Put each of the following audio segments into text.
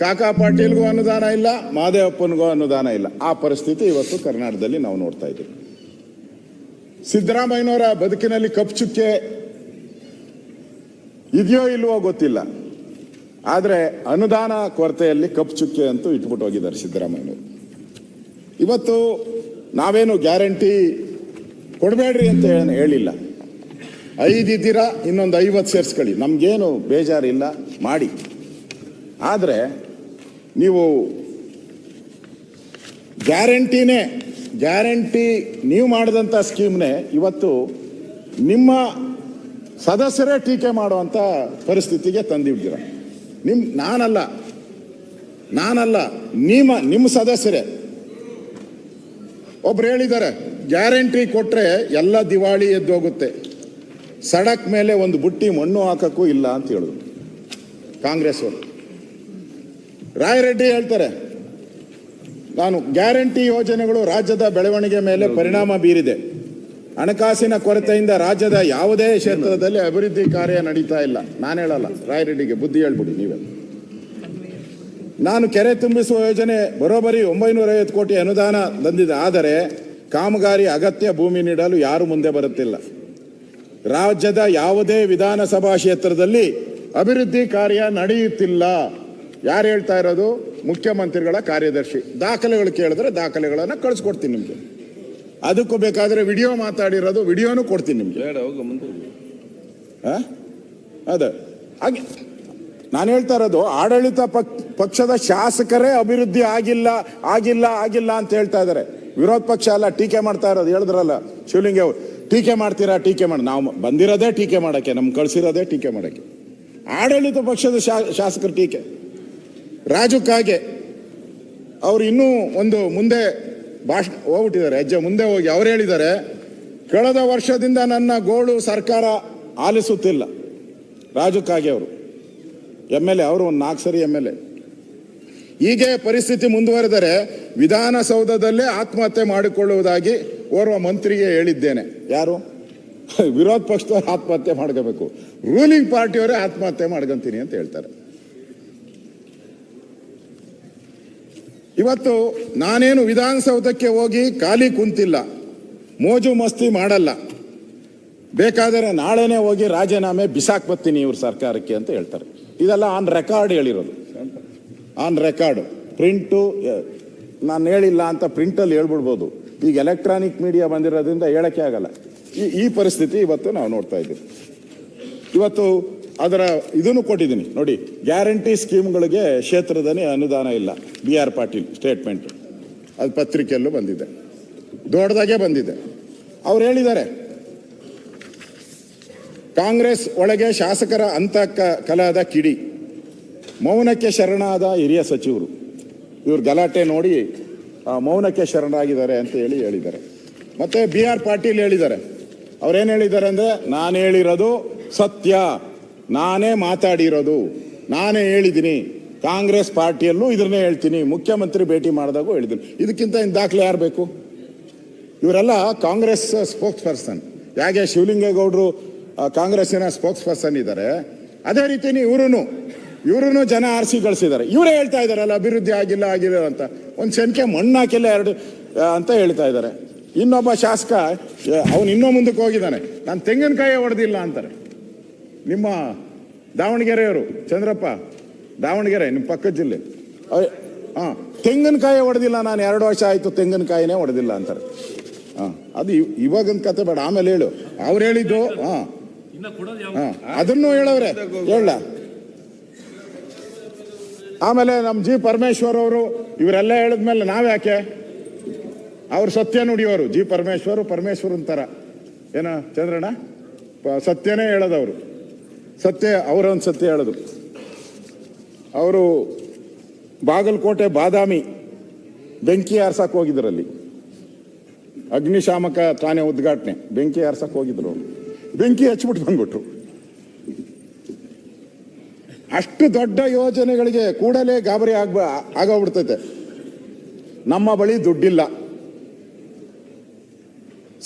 ಕಾಕಾ ಪಾಟೀಲ್ಗೂ ಅನುದಾನ ಇಲ್ಲ, ಮಾದೇವಪ್ಪನಿಗೂ ಅನುದಾನ ಇಲ್ಲ. ಆ ಪರಿಸ್ಥಿತಿ ಇವತ್ತು ಕರ್ನಾಟಕದಲ್ಲಿ ನಾವು ನೋಡ್ತಾ ಇದ್ದೀವಿ. ಸಿದ್ದರಾಮಯ್ಯನವರ ಬದುಕಿನಲ್ಲಿ ಕಪ್ಪು ಚುಕ್ಕೆ ಇದೆಯೋ ಇಲ್ವೋ ಗೊತ್ತಿಲ್ಲ. ಆದರೆ ಅನುದಾನ ಕೊರತೆಯಲ್ಲಿ ಕಪ್ಪು ಚುಕ್ಕೆ ಅಂತೂ ಇಟ್ಬಿಟ್ಟು ಹೋಗಿದ್ದಾರೆ ಸಿದ್ದರಾಮಯ್ಯನವರು. ಇವತ್ತು ನಾವೇನು ಗ್ಯಾರಂಟಿ ಕೊಡಬೇಡ್ರಿ ಅಂತ ಹೇಳ- ಹೇಳಿಲ್ಲ. ಐದು ಇದ್ದೀರಾ ಇನ್ನೊಂದು ಐವತ್ತು ಸೇರಿಸ್ಕೊಳ್ಳಿ. ನಮಗೇನು ಬೇಜಾರಿಲ್ಲ, ಮಾಡಿ. ಆದರೆ ನೀವು ಗ್ಯಾರಂಟಿನೇ, ಗ್ಯಾರಂಟಿ ನೀವು ಮಾಡಿದಂಥ ಸ್ಕೀಮ್ನೇ ಇವತ್ತು ನಿಮ್ಮ ಸದಸ್ಯರೇ ಟೀಕೆ ಮಾಡುವಂಥ ಪರಿಸ್ಥಿತಿಗೆ ತಂದಿದ್ದೀರ. ನಿಮ್ಮ ನಾನಲ್ಲ ನಾನಲ್ಲ, ನಿಮ್ಮ ನಿಮ್ಮ ಸದಸ್ಯರೇ. ಒಬ್ರು ಹೇಳಿದ್ದಾರೆ, ಗ್ಯಾರಂಟಿ ಕೊಟ್ಟರೆ ಎಲ್ಲ ದಿವಾಳಿ ಎದ್ದೋಗುತ್ತೆ. ಸಡಕ್ ಮೇಲೆ ಒಂದು ಬುಟ್ಟಿ ಮಣ್ಣು ಹಾಕೋಕ್ಕೂ ಇಲ್ಲ ಅಂತ ಹೇಳಿದ್ರು ಕಾಂಗ್ರೆಸ್ ಅವರು ರಾಯರೆಡ್ಡಿ ಹೇಳ್ತಾರೆ, ನಾನು ಗ್ಯಾರಂಟಿ ಯೋಜನೆಗಳು ರಾಜ್ಯದ ಬೆಳವಣಿಗೆ ಮೇಲೆ ಪರಿಣಾಮ ಬೀರಿದೆ. ಹಣಕಾಸಿನ ಕೊರತೆಯಿಂದ ರಾಜ್ಯದ ಯಾವುದೇ ಕ್ಷೇತ್ರದಲ್ಲಿ ಅಭಿವೃದ್ಧಿ ಕಾರ್ಯ ನಡೀತಾ ಇಲ್ಲ. ನಾನು ಹೇಳಲ್ಲ ರಾಯರೆಡ್ಡಿಗೆ ಬುದ್ಧಿ ಹೇಳ್ಬಿಡಿ ನೀವೇ. ನಾನು ಕೆರೆ ತುಂಬಿಸುವ ಯೋಜನೆ ಬರೋಬ್ಬರಿ ಒಂಬೈನೂರ ಐವತ್ತು ಕೋಟಿ ಅನುದಾನ ತಂದಿದೆ. ಆದರೆ ಕಾಮಗಾರಿ ಅಗತ್ಯ ಭೂಮಿ ನೀಡಲು ಯಾರು ಮುಂದೆ ಬರುತ್ತಿಲ್ಲ. ರಾಜ್ಯದ ಯಾವುದೇ ವಿಧಾನಸಭಾ ಕ್ಷೇತ್ರದಲ್ಲಿ ಅಭಿವೃದ್ಧಿ ಕಾರ್ಯ ನಡೆಯುತ್ತಿಲ್ಲ. ಯಾರು ಹೇಳ್ತಾ ಇರೋದು? ಮುಖ್ಯಮಂತ್ರಿಗಳ ಕಾರ್ಯದರ್ಶಿ. ದಾಖಲೆಗಳು ಕೇಳಿದ್ರೆ ದಾಖಲೆಗಳನ್ನು ಕಳಿಸ್ಕೊಡ್ತೀನಿ ನಿಮಗೆ. ಅದಕ್ಕೂ ಬೇಕಾದ್ರೆ ವಿಡಿಯೋ ಮಾತಾಡಿರೋದು ವಿಡಿಯೋನು ಕೊಡ್ತೀನಿ ನಿಮಗೆ? ಅದೇ. ಹಾಗೆ ನಾನು ಹೇಳ್ತಾ ಇರೋದು ಆಡಳಿತ ಪಕ್ ಪಕ್ಷದ ಶಾಸಕರೇ ಅಭಿವೃದ್ಧಿ ಆಗಿಲ್ಲ ಆಗಿಲ್ಲ ಆಗಿಲ್ಲ ಅಂತ ಹೇಳ್ತಾ ಇದ್ದಾರೆ ವಿರೋಧ ಪಕ್ಷ ಅಲ್ಲ ಟೀಕೆ ಮಾಡ್ತಾ ಇರೋದು ಹೇಳಿದ್ರಲ್ಲ ಶಿವಲಿಂಗ ಅವರು. ಟೀಕೆ ಮಾಡ್ತೀರಾ ಟೀಕೆ ಮಾಡಿ ನಾವು ಬಂದಿರೋದೇ ಟೀಕೆ ಮಾಡೋಕ್ಕೆ ನಮ್ಗೆ ಕಳಿಸಿರೋದೇ ಟೀಕೆ ಮಾಡೋಕ್ಕೆ. ಆಡಳಿತ ಪಕ್ಷದ ಶಾ- ಶಾಸಕರ ಟೀಕೆ. ರಾಜು ಕಾಗೆ ಅವ್ರು ಇನ್ನೂ ಒಂದು ಮುಂದೆ ಭಾಷಣ ಹೋಗ್ಬಿಟ್ಟಿದ್ದಾರೆ. ಹೆಜ್ಜೆ ಮುಂದೆ ಹೋಗಿ ಅವ್ರು ಹೇಳಿದ್ದಾರೆ, ಕಳೆದ ವರ್ಷದಿಂದ ನನ್ನ ಗೋಳು ಸರ್ಕಾರ ಆಲಿಸುತ್ತಿಲ್ಲ. ರಾಜು ಕಾಗೆ ಅವರು, ಎಂ ಎಲ್ ಎ, ಅವರು ಒಂದು ನಾಲ್ಕು ಸರಿ ಎಂ ಎಲ್ ಎ. ಹೀಗೆ ಪರಿಸ್ಥಿತಿ ಮುಂದುವರೆದರೆ ವಿಧಾನಸೌಧದಲ್ಲೇ ಆತ್ಮಹತ್ಯೆ ಮಾಡಿಕೊಳ್ಳುವುದಾಗಿ ಓರ್ವ ಮಂತ್ರಿಗೆ ಹೇಳಿದ್ದೇನೆ. ಯಾರು? ವಿರೋಧ ಪಕ್ಷದವರು ಆತ್ಮಹತ್ಯೆ ಮಾಡ್ಕೋಬೇಕು. ರೂಲಿಂಗ್ ಪಾರ್ಟಿಯವರೇ ಆತ್ಮಹತ್ಯೆ ಮಾಡ್ಕೊಂತೀನಿ ಅಂತ ಹೇಳ್ತಾರೆ. ಇವತ್ತು ನಾನೇನು ವಿಧಾನಸೌಧಕ್ಕೆ ಹೋಗಿ ಖಾಲಿ ಕುಂತಿಲ್ಲ, ಮೋಜು ಮಸ್ತಿ ಮಾಡಲ್ಲ. ಬೇಕಾದರೆ ನಾಳೆನೇ ಹೋಗಿ ರಾಜೀನಾಮೆ ಬಿಸಾಕ್ ಬರ್ತೀನಿ ಇವ್ರ ಸರ್ಕಾರಕ್ಕೆ ಅಂತ ಹೇಳ್ತಾರೆ. ಇದೆಲ್ಲ ಆನ್ ರೆಕಾರ್ಡ್ ಹೇಳಿರೋದು. ಆನ್ ರೆಕಾರ್ಡ್ ಪ್ರಿಂಟು ನಾನು ಹೇಳಿಲ್ಲ ಅಂತ ಪ್ರಿಂಟಲ್ಲಿ ಹೇಳ್ಬಿಡ್ಬೋದು. ಈಗ ಎಲೆಕ್ಟ್ರಾನಿಕ್ ಮೀಡಿಯಾ ಬಂದಿರೋದ್ರಿಂದ ಹೇಳೋಕ್ಕೆ ಆಗಲ್ಲ. ಈ ಈ ಪರಿಸ್ಥಿತಿ ಇವತ್ತು ನಾವು ನೋಡ್ತಾ ಇದ್ದೀವಿ. ಇವತ್ತು ಅದರ ಇದನ್ನು ಕೊಟ್ಟಿದ್ದೀನಿ. ನೋಡಿ, ಗ್ಯಾರಂಟಿ ಸ್ಕೀಮ್ಗಳಿಗೆ ಕ್ಷೇತ್ರದಲ್ಲಿ ಅನುದಾನ ಇಲ್ಲ. B R Patil statement. ಅದು ಪತ್ರಿಕೆಯಲ್ಲೂ ಬಂದಿದೆ. ದೊಡ್ಡದಾಗೆ ಬಂದಿದೆ. ಅವ್ರು ಹೇಳಿದ್ದಾರೆ. ಕಾಂಗ್ರೆಸ್ ಒಳಗೆ ಶಾಸಕರ ಅಂತ ಕಲಾದ ಕಿಡಿ. ಮೌನಕ್ಕೆ ಶರಣಾದ ಹಿರಿಯ ಸಚಿವರು. ಇವರು ಗಲಾಟೆ ನೋಡಿ ಮೌನಕ್ಕೆ ಶರಣಾಗಿದ್ದಾರೆ ಅಂತ ಹೇಳಿ ಹೇಳಿದ್ದಾರೆ. ಮತ್ತೆ ಬಿ ಆರ್ ಪಾಟೀಲ್ ಹೇಳಿದ್ದಾರೆ. ಅವ್ರೇನು ಹೇಳಿದ್ದಾರೆ ಅಂದರೆ, ನಾನು ಹೇಳಿರೋದು ಸತ್ಯ. ನಾನೇ ಮಾತಾಡಿರೋದು, ನಾನೇ ಹೇಳಿದ್ದೀನಿ. ಕಾಂಗ್ರೆಸ್ ಪಾರ್ಟಿಯಲ್ಲೂ ಇದನ್ನೇ ಹೇಳ್ತೀನಿ. ಮುಖ್ಯಮಂತ್ರಿ ಭೇಟಿ ಮಾಡಿದಾಗೂ ಹೇಳಿದ್ರು ಇದಕ್ಕಿಂತ ಇನ್ನು ದಾಖಲೆ ಯಾರು ಬೇಕು? ಇವರೆಲ್ಲ ಕಾಂಗ್ರೆಸ್ ಸ್ಪೋಕ್ಸ್ ಪರ್ಸನ್ ಯಾಕೆ ಶಿವಲಿಂಗೇಗೌಡರು ಕಾಂಗ್ರೆಸ್ಸಿನ ಸ್ಪೋಕ್ಸ್ ಪರ್ಸನ್ ಇದ್ದಾರೆ ಅದೇ ರೀತಿನೇ ಇವರು ಇವರು ಜನ ಆರಿಸಿ ಗಳಿಸಿದ್ದಾರೆ ಇವರೇ ಹೇಳ್ತಾ ಇದ್ದಾರಲ್ಲ ಅಭಿವೃದ್ಧಿ ಆಗಿಲ್ಲ ಆಗಿಲ್ಲ ಅಂತ. ಒಂದು ಸಂಖ್ಯೆ ಮಣ್ಣು ಹಾಕಿಲ್ಲ ಎರಡು ಅಂತ ಹೇಳ್ತಾ ಇದ್ದಾರೆ ಇನ್ನೊಬ್ಬ ಶಾಸಕ ಅವನು ಇನ್ನೂ ಮುಂದಕ್ಕೆ ಹೋಗಿದ್ದಾನೆ. ನಾನು ತೆಂಗಿನಕಾಯಿ ಹೊಡೆದಿಲ್ಲ ಅಂತಾರೆ. ನಿಮ್ಮ ದಾವಣಗೆರೆಯವರು ಚಂದ್ರಪ್ಪ ದಾವಣಗೆರೆ ನಿಮ್ಮ ಪಕ್ಕದ ಜಿಲ್ಲೆ. ಹಾಂ ಹಾ. ತೆಂಗಿನಕಾಯಿ ಹೊಡೆದಿಲ್ಲ ನಾನು ಎರಡು ವರ್ಷ ಆಯಿತು ತೆಂಗಿನಕಾಯಿನೇ ಹೊಡೆದಿಲ್ಲ ಅಂತಾರೆ. ಹಾಂ ಅದು ಇವ್- ಇವಾಗಿನ ಕತೆ ಬೇಡ ಆಮೇಲೆ ಹೇಳು. ಅವ್ರು ಹೇಳಿದ್ದು ಹಾಂ. ಹಾಂ ಅದನ್ನು ಹೇಳವ್ರೆ ಹೇಳ. ಆಮೇಲೆ ನಮ್ಮ ಜಿ ಪರಮೇಶ್ವರ್ ಅವರು ಇವರೆಲ್ಲ ಹೇಳಿದ್ಮೇಲೆ ನಾವ್ಯಾಕೆ? ಅವ್ರು ಸತ್ಯ ನುಡಿಯೋರು ಜಿ ಪರಮೇಶ್ವರು ಪರಮೇಶ್ವರ್ ಅಂತಾರ ಏನ ಚಂದ್ರಣ್ಣ? ಪ- ಸತ್ಯನೇ ಹೇಳೋದವರು. ಸತ್ಯ ಅವರೊಂದು ಸತ್ಯ ಹೇಳೋದು. ಅವರು ಬಾಗಲಕೋಟೆ ಬಾದಾಮಿ ಬೆಂಕಿ ಆರ್ಸಕ್ಕೆ ಹೋಗಿದ್ರಲ್ಲಿ. ಅಗ್ನಿಶಾಮಕ ಠಾಣೆ ಉದ್ಘಾಟನೆ, ಬೆಂಕಿ ಆರ್ಸಕ್ಕೆ ಹೋಗಿದ್ರು. ಬೆಂಕಿ ಹಚ್ಬಿಟ್ಟು ಬಂದ್ಬಿಟ್ರು ಅಷ್ಟು ದೊಡ್ಡ ಯೋಜನೆಗಳಿಗೆ ಕೂಡಲೇ ಗಾಬರಿ ಆಗ್ಬ, ಆಗೋಗ್ಬಿಡ್ತೈತೆ. ನಮ್ಮ ಬಳಿ ದುಡ್ಡಿಲ್ಲ.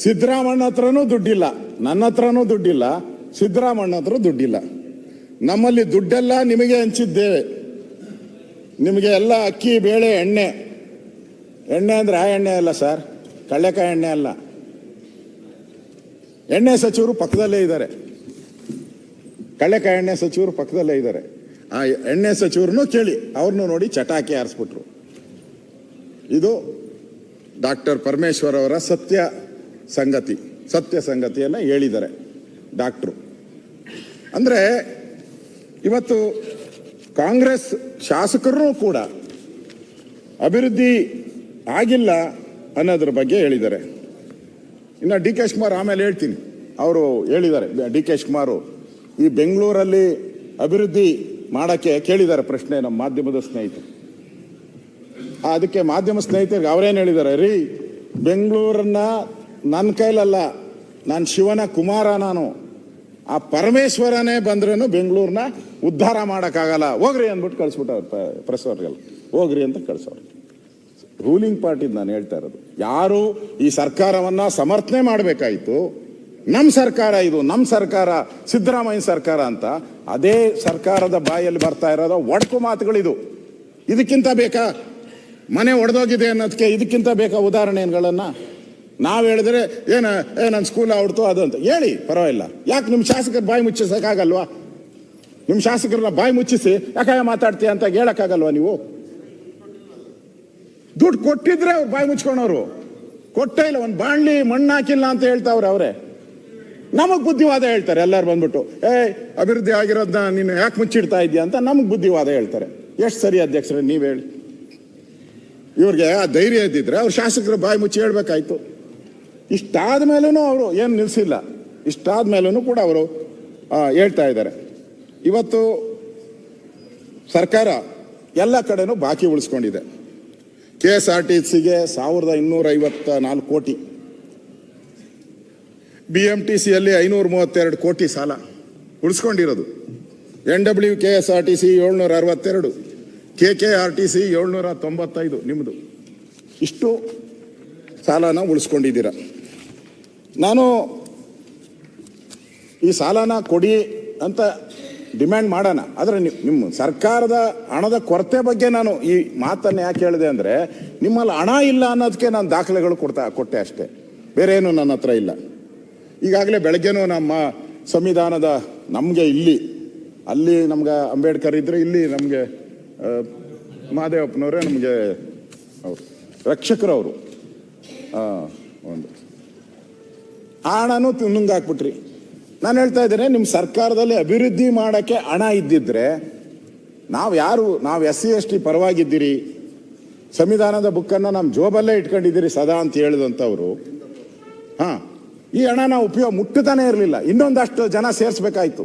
ಸಿದ್ದರಾಮಣ್ಣ ಹತ್ರನೂ ದುಡ್ಡಿಲ್ಲ, ನನ್ನ ಹತ್ರನೂ ದುಡ್ಡಿಲ್ಲ. ಸಿದ್ದರಾಮಣ್ಣ ಹತ್ರ ದುಡ್ಡಿಲ್ಲ. ನಮ್ಮಲ್ಲಿ ದುಡ್ಡೆಲ್ಲ ನಿಮಗೆ ಹಂಚಿದ್ದೇವೆ. ನಿಮಗೆ ಎಲ್ಲ ಅಕ್ಕಿ, ಬೇಳೆ, ಎಣ್ಣೆ. ಎಣ್ಣೆ ಅಂದ್ರೆ ಆ ಎಣ್ಣೆ ಅಲ್ಲ ಸರ್ ಕಳ್ಳೆಕಾಯಿ ಎಣ್ಣೆ ಅಲ್ಲ. ಎಣ್ಣೆ ಸಚಿವರು ಪಕ್ಕದಲ್ಲೇ ಇದ್ದಾರೆ. ಕಳ್ಳೆಕಾಯಿ ಎಣ್ಣೆ ಸಚಿವರು ಪಕ್ಕದಲ್ಲೇ ಇದ್ದಾರೆ. ಆ ಎಣ್ಣೆ ಸಚಿವರನ್ನು ಕೇಳಿ, ಅವ್ರನ್ನೂ ನೋಡಿ ಚಟಾಕಿ ಆರಿಸ್ಬಿಟ್ರು. ಇದು ಡಾಕ್ಟರ್ ಪರಮೇಶ್ವರ್ ಅವರ ಸತ್ಯ ಸಂಗತಿ, ಸತ್ಯ ಸಂಗತಿಯನ್ನು ಹೇಳಿದ್ದಾರೆ ಡಾಕ್ಟ್ರು. ಅಂದರೆ ಇವತ್ತು ಕಾಂಗ್ರೆಸ್ ಶಾಸಕರು ಕೂಡ ಅಭಿವೃದ್ಧಿ ಆಗಿಲ್ಲ ಅನ್ನೋದ್ರ ಬಗ್ಗೆ ಹೇಳಿದ್ದಾರೆ. ಇನ್ನು ಡಿ ಕೆ ಶಿವಕುಮಾರ್ ಆಮೇಲೆ ಹೇಳ್ತೀನಿ. ಅವರು ಹೇಳಿದ್ದಾರೆ. ಡಿ ಕೆ ಕುಮಾರ್ ಈ ಬೆಂಗಳೂರಲ್ಲಿ ಅಭಿವೃದ್ಧಿ ಮಾಡೋಕ್ಕೆ ಕೇಳಿದ್ದಾರೆ ಪ್ರಶ್ನೆ ನಮ್ಮ ಮಾಧ್ಯಮದ ಸ್ನೇಹಿತರು. ಅದಕ್ಕೆ ಮಾಧ್ಯಮ ಸ್ನೇಹಿತರಿಗೆ ಅವರೇನು ಹೇಳಿದ್ದಾರೆ? ರೀ, ಬೆಂಗಳೂರನ್ನ ನನ್ನ ಕೈಲಲ್ಲ, ನಾನು ಶಿವನ ಕುಮಾರ ನಾನು. ಆ ಪರಮೇಶ್ವರನೇ ಬಂದ್ರೂ ಬೆಂಗಳೂರನ್ನ ಉದ್ಧಾರ ಮಾಡೋಕ್ಕಾಗಲ್ಲ. ಹೋಗ್ರಿ ಅಂದ್ಬಿಟ್ಟು ಕಳಿಸ್ಬಿಟ್ಟವ್ರು ಪ್ರೆಸ್ ಅವ್ರಿಗೆಲ್ಲ ಹೋಗ್ರಿ ಅಂತ ಕಳಿಸೋರು ರೂಲಿಂಗ್ ಪಾರ್ಟಿ ನಾನು ಹೇಳ್ತಾ ಇರೋದು. ಯಾರು ಈ ಸರ್ಕಾರವನ್ನು ಸಮರ್ಥನೆ ಮಾಡಬೇಕಾಯಿತು ನಮ್ಮ ಸರ್ಕಾರ ಇದು ನಮ್ಮ ಸರ್ಕಾರ, ಸಿದ್ದರಾಮಯ್ಯ ಸರ್ಕಾರ ಅಂತ, ಅದೇ ಸರ್ಕಾರದ ಬಾಯಲ್ಲಿ ಬರ್ತಾ ಇರೋದು ಒಡಕು ಮಾತುಗಳಿದು. ಇದಕ್ಕಿಂತ ಬೇಕಾ ಮನೆ ಒಡೆದೋಗಿದೆ ಅನ್ನೋದಕ್ಕೆ ಇದಕ್ಕಿಂತ ಬೇಕಾ ಉದಾಹರಣೆಗಳನ್ನ? ನಾವು ಹೇಳಿದ್ರೆ, ಏನು, ಏ ನನ್ನ ಸ್ಕೂಲ್ ಆಡ್ತು ಅದು ಅಂತ. ಹೇಳಿ, ಪರವಾಗಿಲ್ಲ. ಯಾಕೆ ನಿಮ್ಮ ಶಾಸಕರ ಬಾಯಿ ಮುಚ್ಚಿಸೋಕ್ಕಾಗಲ್ವಾ? ನಿಮ್ಮ ಶಾಸಕರನ್ನ ಬಾಯಿ ಮುಚ್ಚಿಸಿ ಯಾಕೆ ಮಾತಾಡ್ತೀಯ ಅಂತ ಹೇಳೋಕ್ಕಾಗಲ್ವಾ ನೀವು? ದುಡ್ಡು ಕೊಟ್ಟಿದ್ರೆ ಅವ್ರು ಬಾಯಿ ಮುಚ್ಕೊಂಡವ್ರು ಕೊಟ್ಟೇ ಇಲ್ಲ, ಒಂದು ಬಾಣ್ಲಿ ಮಣ್ಣು ಹಾಕಿಲ್ಲ ಅಂತ ಹೇಳ್ತಾವ್ರೆ ಅವರೇ. ನಮಗೆ ಬುದ್ಧಿವಾದ ಹೇಳ್ತಾರೆ, ಎಲ್ಲರೂ ಬಂದ್ಬಿಟ್ಟು. ಏ, ಅಭಿವೃದ್ಧಿ ಆಗಿರೋದನ್ನ ನೀನು ಯಾಕೆ ಮುಚ್ಚಿಡ್ತಾ ಇದೆಯಾ ಅಂತ ನಮಗೆ ಬುದ್ಧಿವಾದ ಹೇಳ್ತಾರೆ. ಎಷ್ಟು ಸರಿ ಅಧ್ಯಕ್ಷರೇ, ನೀವು ಹೇಳಿ. ಇವ್ರಿಗೆ ಆ ಧೈರ್ಯ ಇದ್ದಿದ್ರೆ ಅವ್ರು ಶಾಸಕರು ಬಾಯಿ ಮುಚ್ಚಿ ಹೇಳ್ಬೇಕಾಯ್ತು. ಇಷ್ಟಾದ ಮೇಲೂ ಅವರು ಏನು ನಿಲ್ಲಿಸಿಲ್ಲ ಇಷ್ಟಾದ ಮೇಲೂ ಕೂಡ ಅವರು ಹೇಳ್ತಾ ಇದ್ದಾರೆ. ಇವತ್ತು ಸರ್ಕಾರ ಎಲ್ಲ ಕಡೆನೂ ಬಾಕಿ ಉಳಿಸ್ಕೊಂಡಿದೆ. ಕೆ ಎಸ್ ಆರ್ ಟಿ ಸಿಗೆ ಸಾವಿರದ ಇನ್ನೂರ ಐವತ್ತ ನಾಲ್ಕು ಕೋಟಿ. ಬಿ ಎಂ ಟಿ ಸಿಯಲ್ಲಿ ಐನೂರ ಮೂವತ್ತೆರಡು ಕೋಟಿ ಸಾಲ ಉಳಿಸ್ಕೊಂಡಿರೋದು. N W K S R T C ಏಳ್ನೂರ ಅರವತ್ತೆರಡು, K K R T C ಏಳ್ನೂರ ತೊಂಬತ್ತೈದು ನಿಮ್ಮದು ಇಷ್ಟು ಸಾಲನ ಉಳಿಸ್ಕೊಂಡಿದ್ದೀರ. ನಾನು ಈ ಸಾಲನ ಕೊಡಿ ಅಂತ ಡಿಮ್ಯಾಂಡ್ ಮಾಡೋಣ. ಆದರೆ ನಿಮ್ಮ ಸರ್ಕಾರದ ಹಣದ ಕೊರತೆ ಬಗ್ಗೆ ನಾನು ಈ ಮಾತನ್ನು ಯಾಕೆ ಹೇಳಿದೆ ಅಂದರೆ, ನಿಮ್ಮಲ್ಲಿ ಹಣ ಇಲ್ಲ ಅನ್ನೋದಕ್ಕೆ ನಾನು ದಾಖಲೆಗಳು ಕೊಡ್ತಾ, ಕೊಟ್ಟೆ ಅಷ್ಟೇ. ಬೇರೆ ಏನು ನನ್ನ ಹತ್ರ ಇಲ್ಲ. ಈಗಾಗಲೇ ಬೆಳಗ್ಗೆನೂ ನಮ್ಮ ಸಂವಿಧಾನದ ನಮಗೆ ಇಲ್ಲಿ, ಅಲ್ಲಿ ನಮ್ಗೆ ಅಂಬೇಡ್ಕರ್ ಇದ್ದರೆ ಇಲ್ಲಿ ನಮಗೆ ಮಹಾದೇವಪ್ಪನವರೇ ನಮಗೆ ರಕ್ಷಕರವರು. ಒಂದು. ಹಣನೂ ಹಾಕ್ಬಿಟ್ರಿ. ನಾನು ಹೇಳ್ತಾ ಇದ್ದೇನೆ ನಿಮ್ಮ ಸರ್ಕಾರದಲ್ಲಿ ಅಭಿವೃದ್ಧಿ ಮಾಡೋಕ್ಕೆ ಹಣ ಇದ್ದಿದ್ರೆ ನಾವು ಯಾರು, ನಾವು ಎಸ್ ಸಿ ಎಸ್ ಟಿ ಪರವಾಗಿದ್ದೀರಿ, ಸಂವಿಧಾನದ ಬುಕ್ಕನ್ನು ನಮ್ಮ ಜೋಬಲ್ಲೇ ಇಟ್ಕೊಂಡಿದ್ದೀರಿ ಸದಾ ಅಂತ ಹೇಳಿದಂಥವ್ರು ಹಾಂ, ಈ ಹಣ ನಾವು ಉಪಯೋಗ ಮುಟ್ಟುತ್ತಾನೆ ಇರಲಿಲ್ಲ. ಇನ್ನೊಂದಷ್ಟು ಜನ ಸೇರಿಸ್ಬೇಕಾಯ್ತು.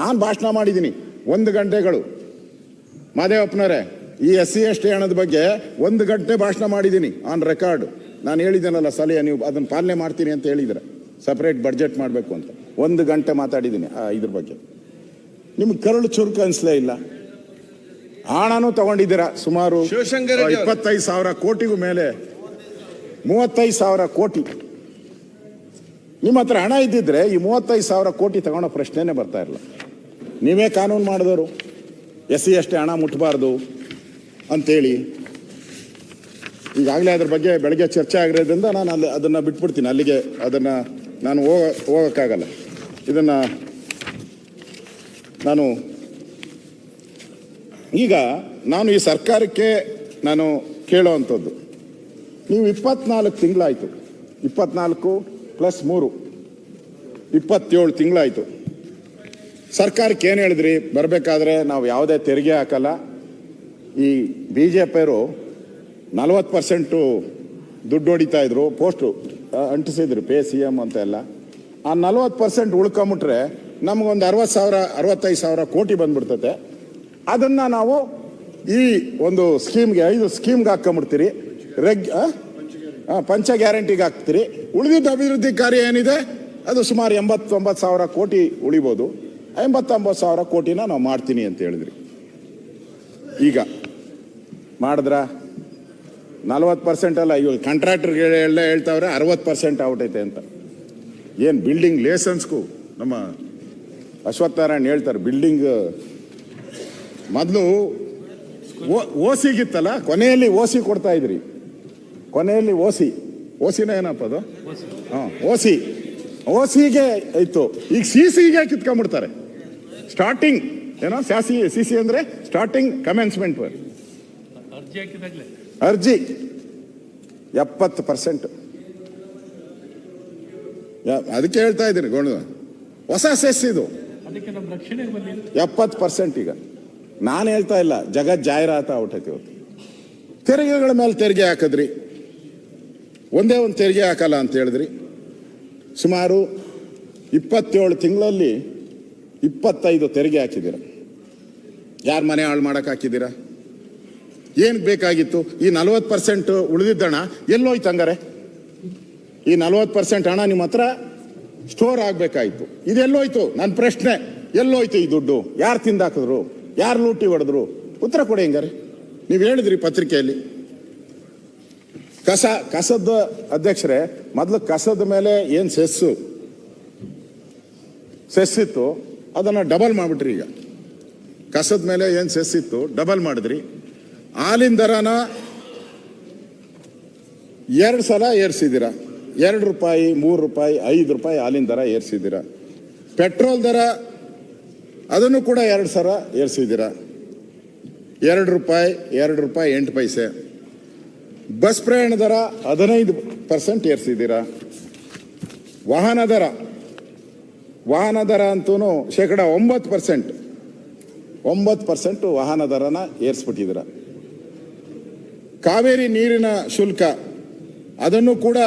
ನಾನು ಭಾಷಣ ಮಾಡಿದ್ದೀನಿ, ಒಂದು ಗಂಟೆಗಳು. ಮಾದೇವಪ್ಪನವರೇ, ಈ ಎಸ್ ಸಿ ಎಸ್ ಟಿ ಹಣದ ಬಗ್ಗೆ ಒಂದು ಗಂಟೆ ಭಾಷಣ ಮಾಡಿದ್ದೀನಿ ಆನ್ ರೆಕಾರ್ಡ್ ನಾನು ಹೇಳಿದ್ದೇನಲ್ಲ ಸಲಹೆ, ನೀವು ಅದನ್ನು ಪಾಲನೆ ಮಾಡ್ತೀನಿ ಅಂತ ಹೇಳಿದ್ರೆ. ಸಪ್ರೇಟ್ ಬಡ್ಜೆಟ್ ಮಾಡಬೇಕು ಅಂತ. ಒಂದು ಗಂಟೆ ಮಾತಾಡಿದ್ದೀನಿ ಆ, ಇದ್ರ ಬಗ್ಗೆ. ನಿಮ್ಗೆ ಕರಳು ಚುರುಕು ಅನಿಸ್ಲೇ ಇಲ್ಲ? ಹಣನೂ ತಗೊಂಡಿದ್ದೀರಾ? ಸುಮಾರು ಇಪ್ಪತ್ತೈದು ಸಾವಿರ ಕೋಟಿಗೂ ಮೇಲೆ. ಮೂವತ್ತೈದು ಸಾವಿರ ಕೋಟಿ. ನಿಮ್ಮ ಹತ್ರ ಹಣ ಇದ್ದಿದ್ರೆ ಈ ಮೂವತ್ತೈದು ಸಾವಿರ ಕೋಟಿ ತಗೊಳ್ಳೋ ಪ್ರಶ್ನೆನೇ ಬರ್ತಾ ಇರಲ್ಲ. ನೀವೇ ಕಾನೂನು ಮಾಡಿದವರು. ಎಸ್ ಸಿ ಎಷ್ಟೇ ಹಣ ಮುಟ್ಟಬಾರ್ದು ಅಂತೇಳಿ. ಈಗಾಗಲೇ ಅದ್ರ ಬಗ್ಗೆ ಬೆಳಗ್ಗೆ ಚರ್ಚೆ ಆಗಿರೋದ್ರಿಂದ ನಾನು ಅಲ್ಲಿ ಅದನ್ನು ಬಿಟ್ಬಿಡ್ತೀನಿ ಅಲ್ಲಿಗೆ ಅದನ್ನು ನಾನು ಹೋಗ, ಹೋಗೋಕ್ಕಾಗಲ್ಲ. ಇದನ್ನು ನಾನು ಈಗ ನಾನು ಈ ಸರ್ಕಾರಕ್ಕೆ ನಾನು ಕೇಳೋವಂಥದ್ದು ನೀವು ಇಪ್ಪತ್ನಾಲ್ಕು ತಿಂಗಳಾಯಿತು. ಇಪ್ಪತ್ನಾಲ್ಕು ಪ್ಲಸ್ ಮೂರು. ಇಪ್ಪತ್ತೇಳು ತಿಂಗಳಾಯಿತು. ಸರ್ಕಾರಕ್ಕೆ ಏನು ಹೇಳಿದ್ರಿ? ಬರಬೇಕಾದ್ರೆ ನಾವು ಯಾವುದೇ ತೆರಿಗೆ ಹಾಕಲ್ಲ. ಈ ಬಿ ಜೆ ಪಿಯವರು ನಲವತ್ತು ಪರ್ಸೆಂಟು ದುಡ್ಡು ಹೊಡಿತಾ ಇದ್ರು, ಪೋಸ್ಟು. ಅಂಟಿಸಿದ್ರು, ಪೇ ಸಿ ಎಂ ಅಂತ ಎಲ್ಲ ಆ ನಲ್ವತ್ತು ಪರ್ಸೆಂಟ್ ಉಳ್ಕೊಂಬಿಟ್ರೆ ನಮಗೊಂದು ಅರವತ್ತು ಸಾವಿರ, ಅರವತ್ತೈದು ಸಾವಿರ ಕೋಟಿ ಬಂದ್ಬಿಡ್ತತೆ. ಅದನ್ನು ನಾವು ಈ ಒಂದು ಸ್ಕೀಮ್ಗೆ, ಐದು ಸ್ಕೀಮ್ಗೆ ಹಾಕೊಂಬಿಡ್ತೀರಿ. ರೆಗ್ ಹಾಂ ಪಂಚ ಗ್ಯಾರಂಟಿಗೆ ಹಾಕ್ತೀರಿ. ಉಳಿದಿದ್ದ ಅಭಿವೃದ್ಧಿ ಕಾರ್ಯ ಏನಿದೆ? ಅದು ಸುಮಾರು ಎಂಬತ್ತೊಂಬತ್ತು ಸಾವಿರ ಕೋಟಿ ಉಳಿಬೋದು. ಎಂಬತ್ತೊಂಬತ್ತು ಸಾವಿರ ಕೋಟಿನ ನಾವು ಮಾಡ್ತೀನಿ ಅಂತ ಹೇಳಿದ್ರಿ. ಈಗ, ಮಾಡಿದ್ರ? ನಲ್ವತ್ತು ಪರ್ಸೆಂಟ್ ಅಲ್ಲ ಇವಾಗ ಕಾಂಟ್ರಾಕ್ಟರ್ಗೆ ಎಲ್ಲ ಹೇಳ್ತಾವ್ರೆ ಅರವತ್ತು ಪರ್ಸೆಂಟ್ ಔಟೈತೆ ಅಂತ. ಏನು ಬಿಲ್ಡಿಂಗ್ ಲೇಸನ್ಸ್ಗು ನಮ್ಮ ಅಶ್ವತ್ಥನಾರಾಯಣ ಹೇಳ್ತಾರೆ ಬಿಲ್ಡಿಂಗ್ ಮೊದಲು ಓಸಿಗಿತ್ತಲ್ಲ ಕೊನೆಯಲ್ಲಿ ಓಸಿ ಕೊಡ್ತಾ ಇದ್ರಿ. ಕೊನೆಯಲ್ಲಿ ಓಸಿ. ಓಸಿನ ಏನಪ್ಪ ಅದು? ಹಾಂ, ಓಸಿ. ಓಸಿಗೆ ಇತ್ತು. ಈಗ ಸಿ ಸಿಗೆ ಕಿತ್ಕೊಂಡ್ಬಿಡ್ತಾರೆ. ಸ್ಟಾರ್ಟಿಂಗ್ ಏನೋ ಸ್ಯಾಸಿ ಸಿ ಸಿ ಅಂದರೆ ಸ್ಟಾರ್ಟಿಂಗ್ ಕಮೆನ್ಸ್ಮೆಂಟ್ ಅರ್ಜಿ. ಎಪ್ಪತ್ತು ಪರ್ಸೆಂಟ್ ಅದಕ್ಕೆ ಹೇಳ್ತಾ ಇದ್ದೀನಿ ಗೋಣ ಹೊಸ ಸೆಸ್ ಇದು. ಎಪ್ಪತ್ತು ಪರ್ಸೆಂಟ್ ಈಗ. ನಾನು ಹೇಳ್ತಾ ಇಲ್ಲ ಜಗತ್ ಜಾಹೀರಾತ ಔಟೈತಿ ಇವತ್ತು ತೆರಿಗೆಗಳ ಮೇಲೆ ತೆರಿಗೆ ಹಾಕಿದ್ರಿ. ಒಂದೇ ಒಂದು ತೆರಿಗೆ ಹಾಕಲ್ಲ ಅಂತ ಹೇಳಿದ್ರಿ. ಸುಮಾರು ಇಪ್ಪತ್ತೇಳು ತಿಂಗಳಲ್ಲಿ ಇಪ್ಪತ್ತೈದು ತೆರಿಗೆ ಹಾಕಿದ್ದೀರ. ಯಾರು ಮನೆ ಹಾಳು ಮಾಡೋಕೆ ಹಾಕಿದ್ದೀರಾ? ಏನು ಬೇಕಾಗಿತ್ತು? ಈ ನಲ್ವತ್ತು ಪರ್ಸೆಂಟ್ ಉಳಿದಿದ್ದಣ, ಎಲ್ಲೋಯ್ತು ಹಂಗಾರೆ? ಈ ನಲ್ವತ್ತು ಪರ್ಸೆಂಟ್ ಹಣ ನಿಮ್ಮ ಹತ್ರ ಸ್ಟೋರ್ ಆಗಬೇಕಾಯ್ತು. ಇದೆಲ್ಲೋಯ್ತು ನನ್ನ ಪ್ರಶ್ನೆ. ಎಲ್ಲೋಯ್ತು ಈ ದುಡ್ಡು? ಯಾರು ತಿಂದಾಕಿದ್ರು? ಯಾರು ಲೂಟಿ ಹೊಡೆದ್ರು? ಉತ್ತರ ಕೊಡಿ ಹಂಗಾರೆ. ನೀವು ಹೇಳಿದ್ರಿ ಪತ್ರಿಕೆಯಲ್ಲಿ. ಕಸ, ಕಸದ ಅಧ್ಯಕ್ಷರೇ, ಮೊದಲು ಕಸದ ಮೇಲೆ ಏನು ಸೆಸ್ಸು? ಸೆಸ್ಸಿತ್ತು, ಅದನ್ನು ಡಬಲ್ ಮಾಡಿಬಿಟ್ರಿ ಈಗ. ಕಸದ ಮೇಲೆ ಏನು ಸೆಸ್ಸಿತ್ತು? ಡಬಲ್ ಮಾಡಿದ್ರಿ. ಹಾಲಿನ ದರನ ಎರಡು ಸಲ ಏರಿಸಿದ್ದೀರ. ಎರಡು ರೂಪಾಯಿ, ಮೂರು ರೂಪಾಯಿ, ಐದು ರೂಪಾಯಿ ಹಾಲಿನ ದರ ಏರಿಸಿದ್ದೀರ. ಪೆಟ್ರೋಲ್ ದರ ಅದನ್ನು ಕೂಡ ಎರಡು ಸಲ ಏರಿಸಿದ್ದೀರ. ಎರಡು ರೂಪಾಯಿ ಎರಡು ರೂಪಾಯಿ, ಎಂಟು ಪೈಸೆ. ಬಸ್ ಪ್ರಯಾಣ ದರ ಹದಿನೈದು ಪರ್ಸೆಂಟ್ ಏರಿಸಿದ್ದೀರ. ವಾಹನ ದರ ವಾಹನ ದರ ಅಂತೂ ಶೇಕಡ ಒಂಬತ್ತು ಪರ್ಸೆಂಟ್. ಒಂಬತ್ತು ಪರ್ಸೆಂಟು ವಾಹನ ದರನ ಏರಿಸ್ಬಿಟ್ಟಿದ್ದೀರಾ. ಕಾವೇರಿ ನೀರಿನ ಶುಲ್ಕ, ಅದನ್ನು ಕೂಡ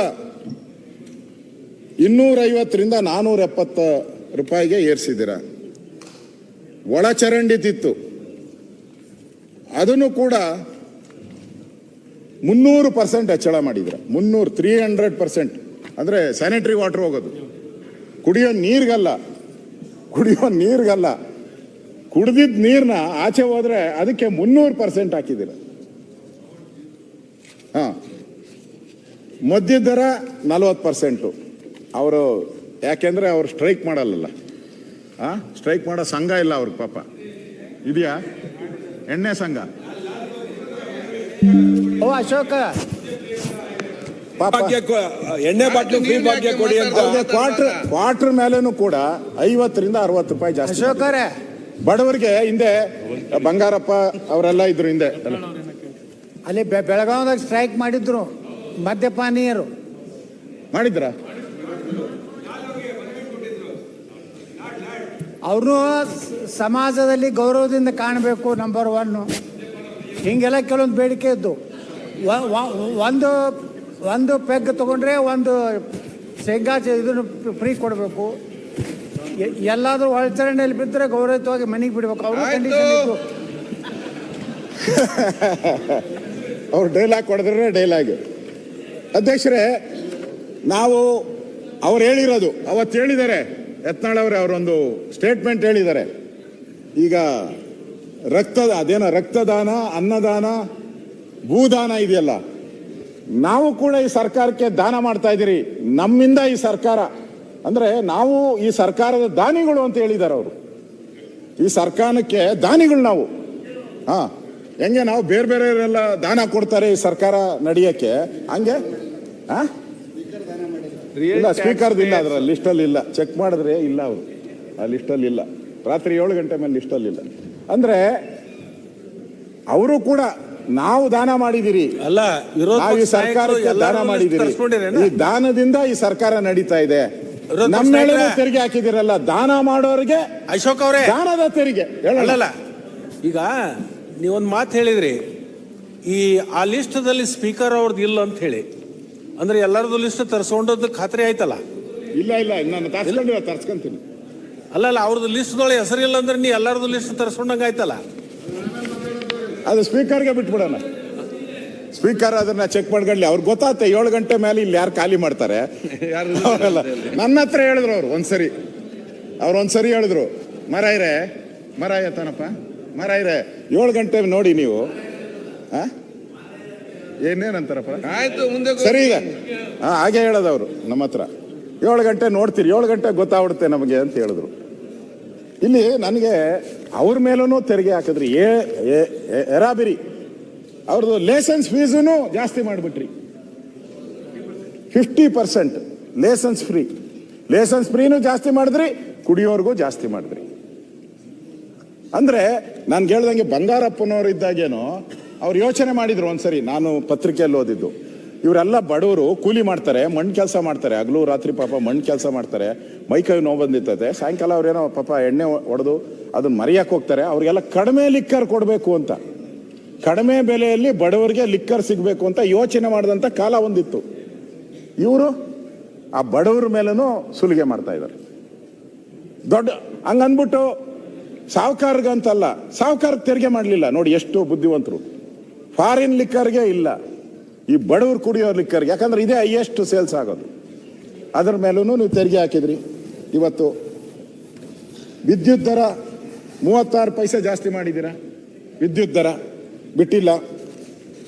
ಇನ್ನೂರೈವತ್ತರಿಂದ ನಾನ್ನೂರ ಎಪ್ಪತ್ತು ರೂಪಾಯಿಗೆ ಏರಿಸಿದ್ದೀರ? ಒಳಚರಂಡಿ ತಿತ್ತು. ಅದನ್ನು ಕೂಡ ಮುನ್ನೂರು ಪರ್ಸೆಂಟ್ ಹೆಚ್ಚಳ ಮಾಡಿದ್ರ ಮುನ್ನೂರು ತ್ರೀ ಹಂಡ್ರೆಡ್ ಪರ್ಸೆಂಟ್. ಅಂದರೆ ಸ್ಯಾನಿಟರಿ ವಾಟರ್ ಹೋಗೋದು. ಕುಡಿಯೋ ನೀರಿಗಲ್ಲ. ಕುಡಿಯೋ ನೀರಿಗಲ್ಲ. ಕುಡ್ದಿದ್ದ ನೀರನ್ನ ಆಚೆ ಹೋದರೆ ಅದಕ್ಕೆ ಮುನ್ನೂರು ಪರ್ಸೆಂಟ್ ಹಾಕಿದ್ದೀರ? ಹಾಂ. ಮದ್ಯದ ದರ ನಲ್ವತ್ತು ಪರ್ಸೆಂಟು. ಅವರು ಯಾಕೆಂದರೆ ಅವರು ಸ್ಟ್ರೈಕ್ ಮಾಡಲ್ಲಲ್ಲ. ಹಾಂ ಸ್ಟ್ರೈಕ್ ಮಾಡೋ ಸಂಘ ಇಲ್ಲ ಅವ್ರಿಗೆ ಪಾಪ. ಇದೆಯಾ? ಎಣ್ಣೆ ಸಂಘ. ಓ ಅಶೋಕ. ಎಣ್ಣೆ ಬಾಟ್ಲು ಭಾಗ್ಯ ಕೊಡಿ ಅಂತ. ಕ್ವಾರ್ಟರ್ ಕ್ವಾರ್ಟರ್ ಮೇಲೇನು ಕೂಡ ಐವತ್ತರಿಂದ ಅರವತ್ತು ರೂಪಾಯಿ ಜಾಸ್ತಿ. ಅಶೋಕರೇ. ಬಡವರಿಗೆ ಹಿಂದೆ ಬಂಗಾರಪ್ಪ ಅವರೆಲ್ಲ ಇದ್ರು ಹಿಂದೆ. ಅಲ್ಲಿ ಬೆ- ಬೆಳಗಾವದಾಗ ಸ್ಟ್ರೈಕ್ ಮಾಡಿದ್ರು ಮದ್ಯಪಾನೀಯರು. ಮಾಡಿದ್ರ? ಅವರು ಸಮಾಜದಲ್ಲಿ ಗೌರವದಿಂದ ಕಾಣಬೇಕು ನಂಬರ್ ಒನ್ನು ಹಿಂಗೆಲ್ಲ ಕೆಲವೊಂದು ಬೇಡಿಕೆ ಇದ್ದು. ಒಂದು ಒಂದು ಪೆಗ್ ತಗೊಂಡ್ರೆ ಒಂದು ಶೇಂಗಾ ಇದನ್ನು ಫ್ರೀ ಕೊಡಬೇಕು. ಎಲ್ಲಾದರೂ ಒಳಚರಣೆಯಲ್ಲಿ ಬಿದ್ದರೆ ಗೌರವಯುತವಾಗಿ ಮನೆಗೆ ಬಿಡಬೇಕು. ಅವರು ಕಂಡೀಷನ್ ಇತ್ತು ಅವ್ರು ಡೈಲಾಗ್ ಕೊಡಿದ್ರೆ ಡೈಲಾಗ್ ಅಧ್ಯಕ್ಷರೇ, ನಾವು ಅವ್ರು ಹೇಳಿರೋದು, ಅವತ್ತು ಹೇಳಿದ್ದಾರೆ. ಯತ್ನಾಳ್ ಅವರೇ ಅವರೊಂದು ಸ್ಟೇಟ್ಮೆಂಟ್ ಹೇಳಿದ್ದಾರೆ. ಈಗ ರಕ್ತದ ಅದೇನೋ ರಕ್ತದಾನ, ಅನ್ನದಾನ, ಭೂದಾನ ಇದೆಯಲ್ಲ, ನಾವು ಕೂಡ ಈ ಸರ್ಕಾರಕ್ಕೆ ದಾನ ಮಾಡ್ತಾ ಇದ್ದೀರಿ. ನಮ್ಮಿಂದ ಈ ಸರ್ಕಾರ. ಅಂದ್ರೆ ನಾವು ಈ ಸರ್ಕಾರದ ದಾನಿಗಳು ಅಂತ ಹೇಳಿದ್ದಾರೆ ಅವರು. ಈ ಸರ್ಕಾರಕ್ಕೆ ದಾನಿಗಳು ನಾವು. ಹಾ. ಹೆಂಗೆ ನಾವು ಬೇರೆ ಬೇರೆಯವರೆಲ್ಲ ದಾನ ಕೊಡ್ತಾರೆ ಈ ಸರ್ಕಾರ ನಡೆಯಕ್ಕೆ? ಹಂಗೆ? ಇಲ್ಲ ಸ್ಪೀಕರ್ ಇಲ್ಲ ಅದರ ಲಿಸ್ಟಲ್ಲಿ ಇಲ್ಲ. ಚೆಕ್ ಮಾಡಿದ್ರೆ ಇಲ್ಲ ಅವರು. ಆ ಲಿಸ್ಟಲ್ಲಿ ಇಲ್ಲ. ರಾತ್ರಿ ಏಳು ಗಂಟೆ ಮೇಲೆ ಲಿಸ್ಟಲ್ಲಿ ಇಲ್ಲ. ಅಂದ್ರೆ ಅವರು ಕೂಡ ನಾವು ದಾನ ಮಾಡಿದಿರಿ. ಅಲ್ಲ ನಾವು ಈ ಸರ್ಕಾರ ಸರ್ಕಾರಕ್ಕೆ ದಾನ ಮಾಡಿದಿರಿ. ಈ ದಾನದಿಂದ ಈ ಸರ್ಕಾರ ನಡೀತಾ ಇದೆ. ನಮ್ಮ ಮೇಲೆ ತೆರಿಗೆ ಹಾಕಿದಿರಲ್ಲ. ದಾನ ಮಾಡೋರಿಗೆ ಅಶೋಕ್ ಅವರೇ. ದಾನದ ತೆರಿಗೆ. ಹೇಳಲ್ಲ ಈಗ ನೀವೊಂದು ಮಾತು ಹೇಳಿದ್ರಿ ಈ ಆ ಲಿಸ್ಟದಲ್ಲಿ ಸ್ಪೀಕರ್ ಅವ್ರದ್ದು ಇಲ್ಲ ಅಂತ ಹೇಳಿ. ಅಂದ್ರೆ ಎಲ್ಲರದ್ದು ಲಿಸ್ಟ್ ತರಿಸ್ಕೊಂಡದ್ದು ಖಾತ್ರಿ ಆಯ್ತಲ್ಲ? ಇಲ್ಲ ಇಲ್ಲ ನಾನು ತರ್ಸ್ಕೊಂಡಿಲ್ಲ ತರ್ಸ್ಕೊಂತೀನಿ. ಅಲ್ಲಲ್ಲ ಅವ್ರದ್ದು ಲಿಸ್ಟ್ದೊಳಗೆ ಹೆಸರಿಲ್ಲ ಅಂದ್ರೆ ನೀ ಎಲ್ಲರದ್ದು ಲಿಸ್ಟ್ ತರಿಸ್ಕೊಂಡಂಗೆ ಆಯ್ತಲ್ಲ? ಅದು ಸ್ಪೀಕರ್ಗೆ ಬಿಟ್ಬಿಡೋಣ. ಸ್ಪೀಕರ್ ಅದನ್ನ ಚೆಕ್ ಮಾಡ್ಕೊಳ್ಳಿ ಅವ್ರಿಗೆ ಗೊತ್ತಾಗುತ್ತೆ ಏಳು ಗಂಟೆ ಮೇಲೆ ಇಲ್ಲಿ ಯಾರು ಖಾಲಿ ಮಾಡ್ತಾರೆ. ಅವರೆಲ್ಲ ನನ್ನ ಹತ್ರ ಹೇಳಿದ್ರು ಅವ್ರು ಒಂದ್ಸರಿ. ಅವ್ರು ಒಂದ್ಸರಿ ಹೇಳಿದ್ರು ಮರಾಯ್ರೆ ಮರ ಎತ್ತಾನಪ್ಪ ಮರಾಯ್ರೆ ಏಳು ಗಂಟೆ ನೋಡಿ ನೀವು. ಆ? ಏನೇನಂತಾರಪ್ಪ? ಆಯ್ತು ಮುಂದೆ ಸರಿ ಈಗ. ಹಾ ಹಾಗೆ ಹೇಳೋದು ಅವರು ನಮ್ಮ ಹತ್ರ. ಏಳು ಗಂಟೆ ನೋಡ್ತೀರಿ ಏಳು ಗಂಟೆ ಗೊತ್ತಾಗ್ಬಿಡುತ್ತೆ ನಮಗೆ ಅಂತ ಹೇಳಿದ್ರು. ಇಲ್ಲಿ ನನಗೆ ಅವ್ರ ಮೇಲೂ ತೆರಿಗೆ ಹಾಕಿದ್ರಿ. ಏ ಏ- ಏ- ಎರಾಬಿರಿ ಅವ್ರದ್ದು ಲೇಸನ್ಸ್ ಫೀಸೂ ಜಾಸ್ತಿ ಮಾಡಿಬಿಟ್ರಿ. Fifty percent licence free licence ಫ್ರೀನೂ ಜಾಸ್ತಿ ಮಾಡಿದ್ರಿ ಕುಡಿಯೋರ್ಗೂ ಜಾಸ್ತಿ ಮಾಡಿದ್ರಿ. ಅಂದ್ರೆ ನಾನು ಹೇಳ್ದಂಗೆ ಬಂಗಾರಪ್ಪನವ್ರು ಇದ್ದಾಗೇನೋ ಅವ್ರು ಯೋಚನೆ ಮಾಡಿದ್ರು ಒಂದ್ಸರಿ, ನಾನು ಪತ್ರಿಕೆಯಲ್ಲಿ ಓದಿದ್ದು. ಇವರೆಲ್ಲ ಬಡವರು ಕೂಲಿ ಮಾಡ್ತಾರೆ, ಮಣ್ಣು ಕೆಲಸ ಮಾಡ್ತಾರೆ. ಹಗಲು ರಾತ್ರಿ ಪಾಪ ಮಣ್ಣು ಕೆಲಸ ಮಾಡ್ತಾರೆ. ಮೈಕೈ ನೋವು ಬಂದಿರ್ತದೆ. ಸಾಯಂಕಾಲ ಅವ್ರೇನೋ ಪಾಪ ಎಣ್ಣೆ ಹೊಡೆದು ಅದನ್ನ ಮರೆಯಕ್ಕೆ ಹೋಗ್ತಾರೆ. ಅವ್ರಿಗೆಲ್ಲ ಕಡಿಮೆ ಲಿಕ್ಕರ್ ಕೊಡಬೇಕು ಅಂತ. ಕಡಿಮೆ ಬೆಲೆಯಲ್ಲಿ ಬಡವರಿಗೆ ಲಿಕ್ಕರ್ ಸಿಗಬೇಕು ಅಂತ ಯೋಚನೆ ಮಾಡಿದಂಥ ಕಾಲ ಒಂದಿತ್ತು. ಇವರು ಆ ಬಡವರ ಮೇಲೂ ಸುಲಿಗೆ ಮಾಡ್ತಾ ಇದ್ದಾರೆ. ದೊಡ್ಡ ಹಂಗನ್ಬಿಟ್ಟು ಸಾವುಕಾರ್ಗಂತಲ್ಲ ಸಾವುಕಾರ ತೆರಿಗೆ ಮಾಡಲಿಲ್ಲ. ನೋಡಿ ಎಷ್ಟು ಬುದ್ಧಿವಂತರು. ಫಾರಿನ್ ಲಿಕ್ಕರ್ಗೆ ಇಲ್ಲ. ಈ ಬಡವರು ಕುಡಿಯೋ ಲಿಕ್ಕರ್ಗೆ ಯಾಕಂದ್ರೆ ಇದೇ ಹೈಯೆಸ್ಟ್ ಸೇಲ್ಸ್ ಆಗೋದು. ಅದ್ರ ಮೇಲೂ ನೀವು ತೆರಿಗೆ ಹಾಕಿದ್ರಿ. ಇವತ್ತು ವಿದ್ಯುತ್ ದರ ಮೂವತ್ತಾರು ಪೈಸೆ ಜಾಸ್ತಿ ಮಾಡಿದ್ದೀರಾ? ವಿದ್ಯುತ್ ದರ ಬಿಟ್ಟಿಲ್ಲ.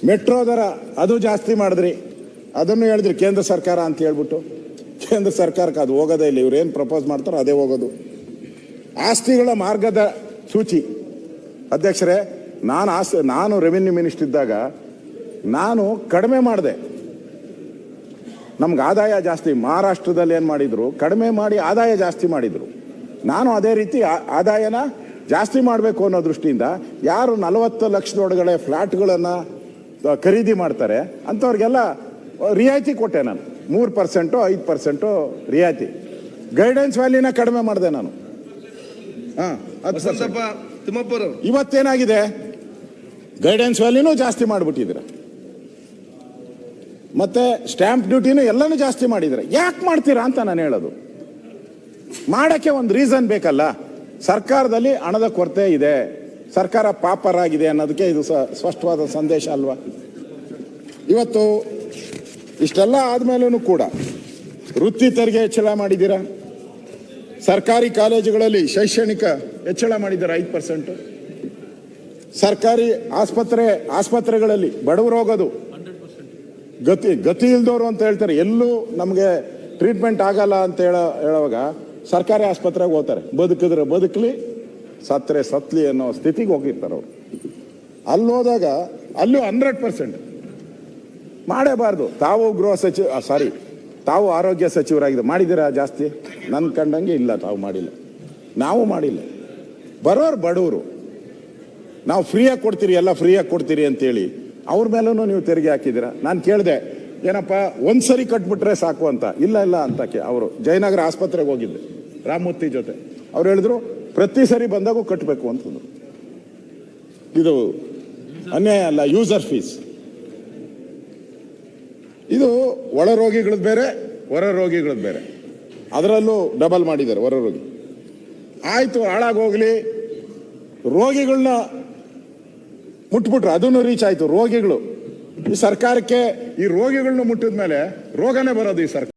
ಮೆಟ್ರೋ ದರ ಅದು ಜಾಸ್ತಿ ಮಾಡಿದ್ರಿ. ಅದನ್ನು ಹೇಳಿದ್ರಿ ಕೇಂದ್ರ ಸರ್ಕಾರ ಅಂತ ಹೇಳ್ಬಿಟ್ಟು. ಕೇಂದ್ರ ಸರ್ಕಾರಕ್ಕೆ ಅದು ಹೋಗೋದೇ ಇಲ್ಲ. ಇವ್ರು ಏನು ಪ್ರಪೋಸ್ ಮಾಡ್ತಾರೋ ಅದೇ ಹೋಗೋದು. ಆಸ್ತಿಗಳ ಮಾರ್ಗದ ಸೂಚಿ. ಅಧ್ಯಕ್ಷರೇ, ನಾನು ಆಸ್ತಿ ನಾನು ರೆವಿನ್ಯೂ ಮಿನಿಸ್ಟರ್ ಇದ್ದಾಗ ನಾನು ಕಡಿಮೆ ಮಾಡಿದೆ. ನಮ್ಗೆ ಆದಾಯ ಜಾಸ್ತಿ, ಮಹಾರಾಷ್ಟ್ರದಲ್ಲಿ ಏನು ಮಾಡಿದ್ರು, ಕಡಿಮೆ ಮಾಡಿ ಆದಾಯ ಜಾಸ್ತಿ ಮಾಡಿದರು. ನಾನು ಅದೇ ರೀತಿ ಆದಾಯನ ಜಾಸ್ತಿ ಮಾಡಬೇಕು ಅನ್ನೋ ದೃಷ್ಟಿಯಿಂದ ಯಾರು ನಲವತ್ತು ಲಕ್ಷದೊಳಗಡೆ ಫ್ಲ್ಯಾಟ್ಗಳನ್ನು ಖರೀದಿ ಮಾಡ್ತಾರೆ, ಅಂಥವ್ರಿಗೆಲ್ಲ ರಿಯಾಯಿತಿ ಕೊಟ್ಟೆ ನಾನು. ಮೂರು ಪರ್ಸೆಂಟು, ಐದು ಪರ್ಸೆಂಟು ರಿಯಾಯಿತಿ. ಗೈಡೆನ್ಸ್ ವ್ಯಾಲಿನ ಕಡಿಮೆ ಮಾಡಿದೆ ನಾನು. ಇವತ್ತೇನಾಗಿದೆ? ಗೈಡೆನ್ಸ್ ವ್ಯಾಲ್ಯೂನು ಜಾಸ್ತಿ ಮಾಡಿಬಿಟ್ಟಿದ್ದೀರ. ಮತ್ತೆ ಸ್ಟ್ಯಾಂಪ್ ಡ್ಯೂಟಿನೂ ಎಲ್ಲನೂ ಜಾಸ್ತಿ ಮಾಡಿದ್ರೆ ಯಾಕೆ ಮಾಡ್ತೀರಾ ಅಂತ ನಾನು ಹೇಳೋದು. ಮಾಡಕ್ಕೆ ಒಂದು ರೀಸನ್ ಬೇಕಲ್ಲ. ಸರ್ಕಾರದಲ್ಲಿ ಹಣದ ಕೊರತೆ ಇದೆ. ಸರ್ಕಾರ ಪಾಪರಾಗಿದೆ ಅನ್ನೋದಕ್ಕೆ ಇದು ಸ್ಪಷ್ಟವಾದ ಸಂದೇಶ ಅಲ್ವಾ? ಇವತ್ತು ಇಷ್ಟೆಲ್ಲ ಆದಮೇಲೂ ಕೂಡ ವೃತ್ತಿ ತೆರಿಗೆ ಹೆಚ್ಚಳ ಮಾಡಿದ್ದೀರಾ? ಸರ್ಕಾರಿ ಕಾಲೇಜುಗಳಲ್ಲಿ ಶೈಕ್ಷಣಿಕ ಹೆಚ್ಚಳ ಮಾಡಿದ್ದಾರೆ ಐದು ಪರ್ಸೆಂಟ್. ಸರ್ಕಾರಿ ಆಸ್ಪತ್ರೆ, ಆಸ್ಪತ್ರೆಗಳಲ್ಲಿ ಬಡವರು ಹೋಗೋದು ಗತಿ ಗತಿ ಇಲ್ದವರು ಅಂತ ಹೇಳ್ತಾರೆ. ಎಲ್ಲೂ ನಮಗೆ ಟ್ರೀಟ್ಮೆಂಟ್ ಆಗಲ್ಲ ಅಂತ ಹೇಳೋ, ಹೇಳುವಾಗ ಸರ್ಕಾರಿ ಆಸ್ಪತ್ರೆಗೆ ಹೋಗ್ತಾರೆ. ಬದುಕಿದ್ರೆ ಬದುಕಲಿ, ಸತ್ತರೆ ಸತ್ಲಿ ಅನ್ನೋ ಸ್ಥಿತಿಗೆ ಹೋಗಿರ್ತಾರೆ ಅವರು. ಅಲ್ಲಿ ಹೋದಾಗ ಅಲ್ಲೂ ಹಂಡ್ರೆಡ್ ಪರ್ಸೆಂಟ್. ಮಾಡೇಬಾರ್ದು ತಾವು ಗೃಹ ಸಚಿವ ಸಾರಿ ತಾವು ಆರೋಗ್ಯ ಸಚಿವರಾಗಿದ್ದು ಮಾಡಿದ್ದೀರಾ ಜಾಸ್ತಿ? ನನ್ನ ಕಂಡಂಗೆ ಇಲ್ಲ, ತಾವು ಮಾಡಿಲ್ಲ. ನಾವು ಮಾಡಿಲ್ಲ. ಬರೋರು ಬಡವರು. ನಾವು ಫ್ರೀಯಾಗಿ ಕೊಡ್ತೀರಿ, ಎಲ್ಲ ಫ್ರೀಯಾಗಿ ಕೊಡ್ತೀರಿ ಅಂತೇಳಿ. ಅವ್ರ ಮೇಲೂ ನೀವು ತೆರಿಗೆ ಹಾಕಿದ್ದೀರಾ? ನಾನು ಕೇಳಿದೆ, ಏನಪ್ಪ, ಒಂದು ಸರಿ ಕಟ್ಬಿಟ್ರೆ ಸಾಕು ಅಂತ. ಇಲ್ಲ ಇಲ್ಲ ಅಂತ ಅವರು. ಜಯನಗರ ಆಸ್ಪತ್ರೆಗೆ ಹೋಗಿದ್ದೆ, ರಾಮಮೂರ್ತಿ ಜೊತೆ. ಅವ್ರು ಹೇಳಿದ್ರು, ಪ್ರತಿ ಸರಿ ಬಂದಾಗೂ ಕಟ್ಟಬೇಕು ಅಂತಂದ್ರು. ಇದು ಅನ್ಯಾಯ ಅಲ್ಲ ಯೂಸರ್ ಫೀಸ್ ಇದು ಒಳ ರೋಗಿಗಳದ್ದು ಬೇರೆ, ಹೊರ ರೋಗಿಗಳದ್ದು ಬೇರೆ. ಅದರಲ್ಲೂ ಡಬಲ್ ಮಾಡಿದ್ದಾರೆ ಹೊರ ರೋಗಿ. ಆಯಿತು, ಹಾಳಾಗೋಗ್ಲಿ. ರೋಗಿಗಳನ್ನ ಮುಟ್ಬಿಟ್ರು ಅದನ್ನು ರೀಚ್ ಆಯಿತು. ರೋಗಿಗಳು, ಈ ಸರ್ಕಾರಕ್ಕೆ ಈ ರೋಗಿಗಳನ್ನ ಮುಟ್ಟಿದ ಮೇಲೆ ರೋಗನೇ ಬರೋದು ಈ ಸರ್ಕಾರ.